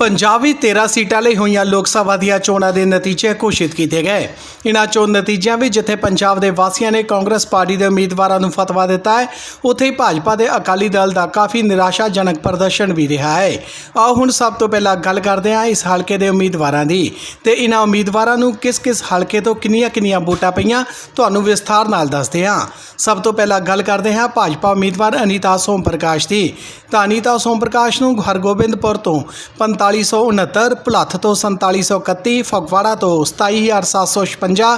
ਪੰਜਾਬ ਵਿੱਚ 13 ਸੀਟਾਂ ਲਈ ਹੋਈਆਂ ਲੋਕ ਸਭਾ ਦੀਆਂ ਚੋਣਾਂ ਦੇ ਨਤੀਜੇ ਘੋਸ਼ਿਤ ਕੀਤੇ ਗਏ। ਇਨ੍ਹਾਂ ਚੋਣ ਨਤੀਜਿਆਂ ਵਿੱਚ ਜਿੱਥੇ ਪੰਜਾਬ ਦੇ ਵਾਸੀਆਂ ਨੇ ਕਾਂਗਰਸ ਪਾਰਟੀ ਦੇ ਉਮੀਦਵਾਰਾਂ ਨੂੰ ਫਤਵਾ ਦਿੱਤਾ ਹੈ, ਉੱਥੇ ਹੀ ਭਾਜਪਾ ਦੇ ਅਕਾਲੀ ਦਲ ਦਾ ਕਾਫੀ ਨਿਰਾਸ਼ਾਜਨਕ ਪ੍ਰਦਰਸ਼ਨ ਵੀ ਰਿਹਾ ਹੈ। ਆਓ ਹੁਣ ਸਭ ਤੋਂ ਪਹਿਲਾਂ ਗੱਲ ਕਰਦੇ ਹਾਂ ਇਸ ਹਲਕੇ ਦੇ ਉਮੀਦਵਾਰਾਂ ਦੀ। ਤੇ ਇਨ੍ਹਾਂ ਉਮੀਦਵਾਰਾਂ ਨੂੰ ਕਿਸ-ਕਿਸ ਹਲਕੇ ਤੋਂ ਕਿੰਨੀਆਂ-ਕਿੰਨੀਆਂ ਵੋਟਾਂ ਪਈਆਂ, ਤੁਹਾਨੂੰ ਵਿਸਥਾਰ ਨਾਲ ਦੱਸਦੇ ਹਾਂ। ਸਭ ਤੋਂ ਪਹਿਲਾਂ ਗੱਲ ਕਰਦੇ ਹਾਂ ਭਾਜਪਾ ਉਮੀਦਵਾਰ ਅਨੀਤਾ ਸੋਮ ਪ੍ਰਕਾਸ਼ ਦੀ। ਤਾਂ ਅਨੀਤਾ ਸੋਮ ਪ੍ਰਕਾਸ਼ ਨੂੰ ਹਰਗੋਬਿੰਦਪੁਰ ਤੋਂ 4569 ਭੁਲੱਥ ਤੋਂ 4731 ਫਗਵਾੜਾ ਤੋਂ 27756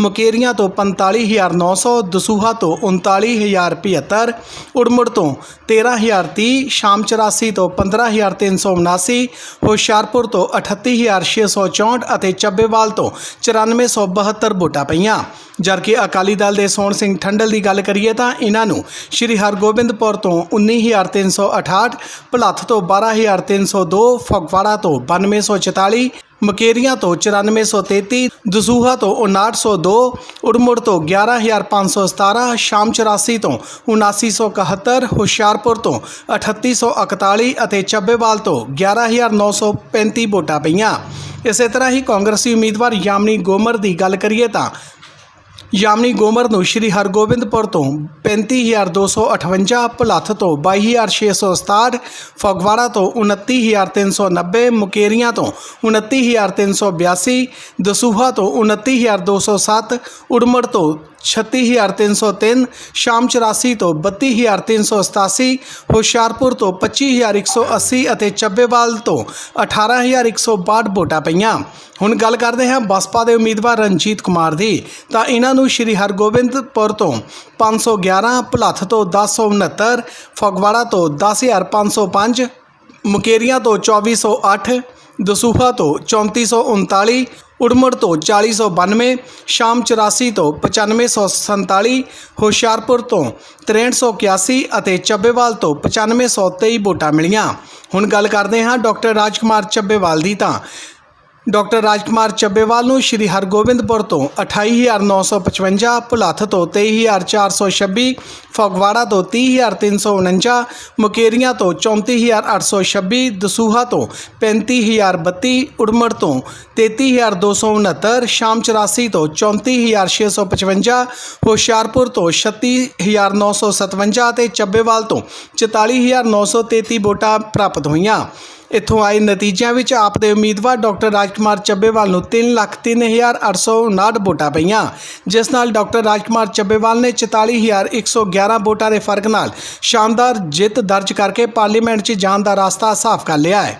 ਮੁਕੇਰੀਆਂ ਤੋਂ 45900 ਦਸੂਹਾ ਤੋਂ 39075 ਉੜਮੁੜ ਤੋਂ 13030 ਸ਼ਾਮ 84 ਤੋਂ 15379 ਹੁਸ਼ਿਆਰਪੁਰ ਤੋਂ 38664 ਅਤੇ ਚੱਬੇਵਾਲ ਤੋਂ 9472 ਵੋਟਾਂ ਪਈਆਂ ਜਦਕਿ ਅਕਾਲੀ ਦਲ ਦੇ ਸੋਹਣ ਸਿੰਘ ਠੰਡਲ ਦੀ ਗੱਲ ਕਰੀਏ ਤਾਂ ਇਹਨਾਂ ਨੂੰ ਸ਼੍ਰੀ ਹਰਗੋਬਿੰਦਪੁਰ ਤੋਂ 19368 ਭਲੱਥ ਤੋਂ 12302 ਫਗਵਾੜਾ ਤੋਂ 9244 ਮਕੇਰੀਆਂ ਤੋਂ 9433 ਦਸੂਹਾ ਤੋਂ 5902 ਉੜਮੁੜ ਤੋਂ 11517 ਸ਼ਾਮ 84 ਤੋਂ 7971 ਹੁਸ਼ਿਆਰਪੁਰ ਤੋਂ 3841 ਅਤੇ ਚੱਬੇਵਾਲ ਤੋਂ 11935 ਵੋਟਾਂ ਪਈਆਂ। ਇਸੇ ਤਰ੍ਹਾਂ ਹੀ ਕਾਂਗਰਸੀ ਉਮੀਦਵਾਰ ਯਾਮਨੀ ਗੋਮਰ ਦੀ ਗੱਲ ਕਰੀਏ ਤਾਂ ਯਾਮਨੀ ਗੋਮਰ ਨੂੰ ਸ਼੍ਰੀ ਹਰਗੋਬਿੰਦਪੁਰ ਤੋਂ 35258 ਭੁਲੱਥ ਤੋਂ 22667 ਫਗਵਾੜਾ ਤੋਂ 29390 ਮੁਕੇਰੀਆਂ ਤੋਂ 29382 ਦਸੂਹਾ ਤੋਂ 29207 ਉੜਮੜ ਤੋਂ 36303 ਸ਼ਾਮ 84 ਤੋਂ 32387 ਹੁਸ਼ਿਆਰਪੁਰ ਤੋਂ 25180 ਅਤੇ ਚੱਬੇਵਾਲ ਤੋਂ 18162 ਵੋਟਾਂ ਪਈਆਂ। ਹੁਣ ਗੱਲ ਕਰਦੇ ਹਾਂ ਬਸਪਾ ਦੇ ਉਮੀਦਵਾਰ ਰਣਜੀਤ ਕੁਮਾਰ ਦੀ। ਤਾਂ ਇਹਨਾਂ ਨੂੰ ਸ਼੍ਰੀ ਹਰਗੋਬਿੰਦਪੁਰ ਤੋਂ 511 ਭੁਲੱਥ ਤੋਂ 1069 ਫਗਵਾੜਾ ਤੋਂ 10505 ਮੁਕੇਰੀਆਂ ਤੋਂ 2408 ਦਸੂਹਾ ਤੋਂ 3439 ਉੜਮੜ ਤੋਂ 4092 ਸ਼ਾਮ 84 ਤੋਂ 9547 ਹੁਸ਼ਿਆਰਪੁਰ ਤੋਂ 6381 ਅਤੇ ਚੱਬੇਵਾਲ ਤੋਂ 9523 ਵੋਟਾਂ ਮਿਲੀਆਂ। ਹੁਣ ਗੱਲ ਕਰਦੇ ਹਾਂ ਡਾਕਟਰ ਰਾਜਕੁਮਾਰ ਚੱਬੇਵਾਲ ਦੀ ਤਾਂ ਡਾਕਟਰ ਰਾਜਕੁਮਾਰ ਚੱਬੇਵਾਲ ਨੂੰ ਸ਼੍ਰੀ ਹਰਗੋਬਿੰਦਪੁਰ ਤੋਂ 28955 ਭੁਲੱਥ ਤੋਂ 23426 ਫਗਵਾੜਾ ਤੋਂ 30349 ਮੁਕੇਰੀਆਂ ਤੋਂ 34826 ਦਸੂਹਾ ਤੋਂ 35032 ਉੜਮੜ ਤੋਂ 33269 ਸ਼ਾਮ 84 ਤੋਂ 34655 ਹੁਸ਼ਿਆਰਪੁਰ ਤੋਂ 36957 ਅਤੇ ਚੱਬੇਵਾਲ ਤੋਂ 44933 ਵੋਟਾਂ ਪ੍ਰਾਪਤ ਹੋਈਆਂ। ਇੱਥੋਂ ਆਏ ਨਤੀਜਿਆਂ ਵਿੱਚ ਆਪ ਦੇ ਉਮੀਦਵਾਰ ਡਾਕਟਰ ਰਾਜਕੁਮਾਰ ਚੱਬੇਵਾਲ ਨੂੰ 303859 ਵੋਟਾਂ ਪਈਆਂ। ਜਿਸ ਨਾਲ ਡਾਕਟਰ ਰਾਜਕੁਮਾਰ ਚੱਬੇਵਾਲ ਨੇ 44111 ਵੋਟਾਂ ਦੇ ਫ਼ਰਕ ਨਾਲ ਸ਼ਾਨਦਾਰ ਜਿੱਤ ਦਰਜ ਕਰਕੇ ਪਾਰਲੀਮੈਂਟ 'ਚ ਜਾਣ ਦਾ ਰਸਤਾ ਸਾਫ਼ ਕਰ ਲਿਆ ਹੈ।